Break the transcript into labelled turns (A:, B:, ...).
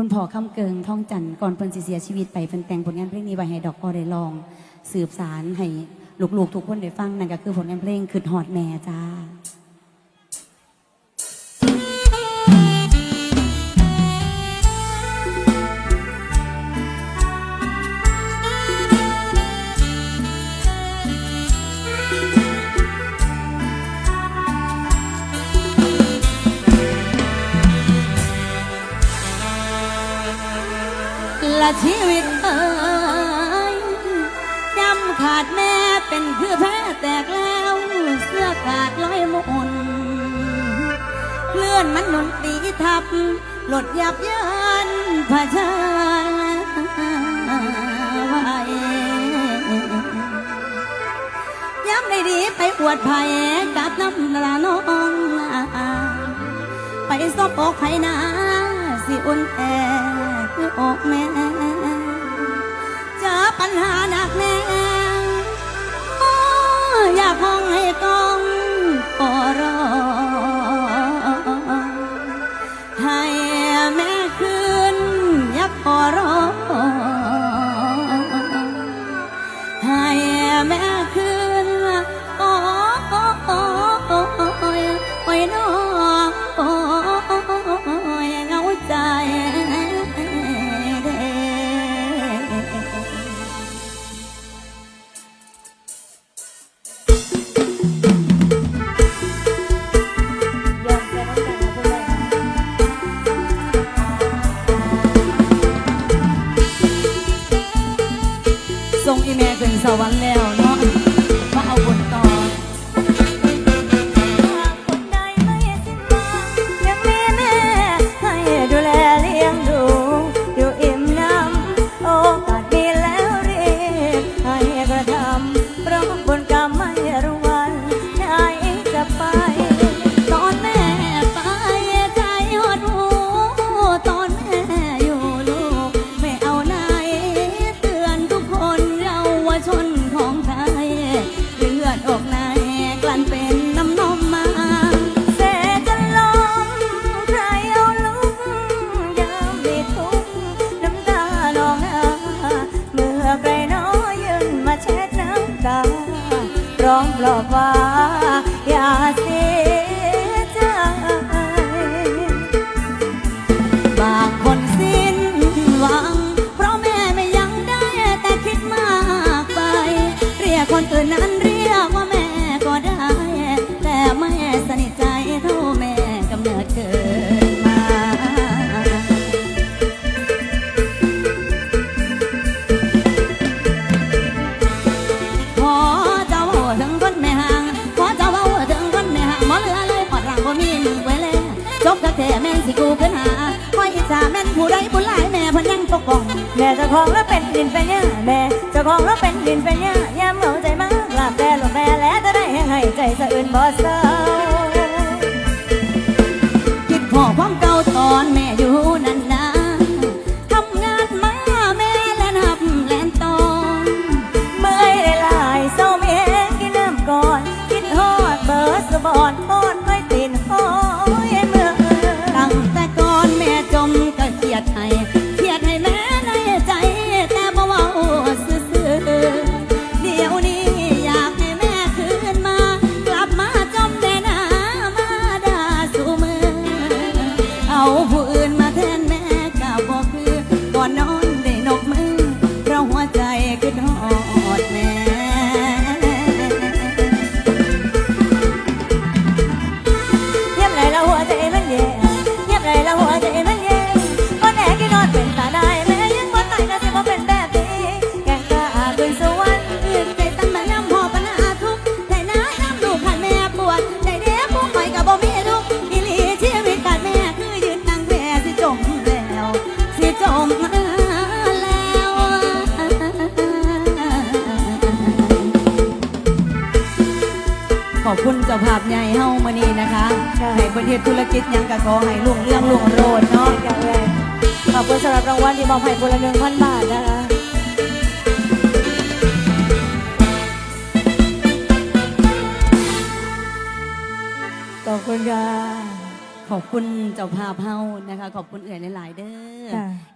A: คุณพ่อคำเกิงท่องจันทร์ก่อนเพิ่นสิเสียชีวิตไปเพิ่นแต่งผลงานเพลงนี้ไว้ให้ดอกกอได้ลอง สืบสารให้ลูกๆทุกคนได้ฟังนั่นก็คือผลงานเพลงคือหอดแม่จ้า ละชีวิตเอ้ยจำขาดแม่เป็นคือแพ้แตกแล้ว เสื้อขาดร้อยมนเคลื่อนมันหนุนตีทับ หลดยับยันผาชาไว้ย้ำได้ดีไปอวดภัยกับน้ำละน้องไปซบอกให้นาสิอุ่นแอ อ
B: อกแม่จะปั
A: ญหาหนักแน่
B: 扫完了 ร้อมปลอบว่า
A: ของเราเป็
B: นดินเป็นหญ้าแม่เจ้าของเรา
A: เป็น
B: ดินเป็น
A: หญ้า ขอบคุณเจ้าภาพใหญ่เฮ้ามานี่นะคะให้ประเทศธุรกิจยังกะขอให้ลุงเรื่องลุงโรดเนาะ
B: ขอบคุณสำหรับรางวัลที่มอบให้คนละหนึ่งพันบาทนะคะขอบคุณค่ะ
A: ขอบคุณเจ้าภาพเฮ้านะคะ ขอบคุณเอื่อยหลาย ๆ เด้อ